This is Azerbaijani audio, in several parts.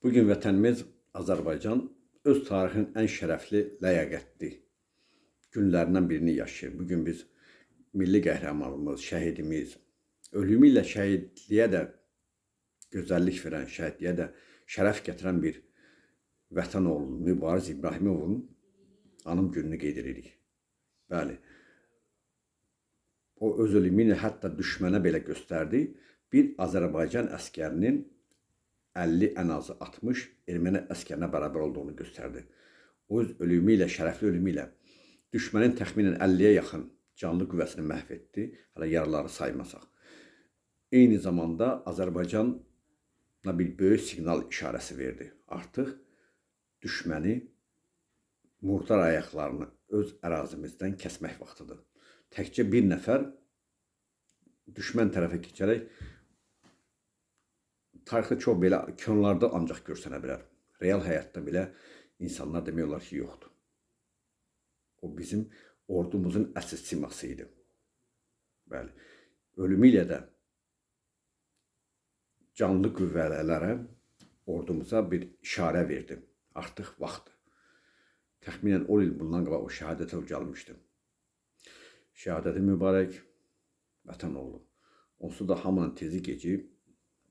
Bugün vətənimiz Azərbaycan öz tarixinin ən şərəfli, ləyaqətli günlərindən birini yaşayır. Bugün biz milli qəhrəmanımız, şəhidimiz, ölümü ilə şəhidliyə də gözəllik verən, şəhidliyə də şərəf gətirən bir vətən oğlu Mübariz İbrahimovun anım gününü qeyd edirik. Bəli. O öz ölümü ilə hətta düşmənə belə göstərdi. Bir Azərbaycan əskərinin 50 ən azı 60 erməni əskərinə bərabər olduğunu göstərdi. Öz ölümü ilə, şərəfli ölümü ilə düşmənin təxminən 50-yə yaxın canlı qüvvəsini məhv etdi, hələ yaraları saymasaq. Eyni zamanda Azərbaycana bir böyük siqnal işarəsi verdi. Artıq düşməni murdar ayaqlarını öz ərazimizdən kəsmək vaxtıdır. Təkcə bir nəfər düşmən tərəfə keçərək tarixdə çox belə könlərdə ancaq görsənə bilər. Real həyatda belə insanlar demək olar ki, yoxdur. O bizim ordumuzun əsas siması idi. Bəli. Ölümü ilə də canlı qüvvələrə ordumuza bir işarə verdi. Artıq vaxtdır. Təxminən 10 il bundan qabaq o şəhadətə ucalmışdı. Şəhadəti mübarək vətən oğlu. Onsuz da hamının tezi geci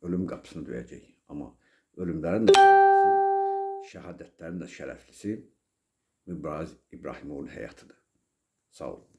ölüm qapısını döyəcək. Amma ölümlərin də şərəflisi, şəhadətlərin də şərəflisi Mübariz İbrahimovun həyatıdır. Sağ olun.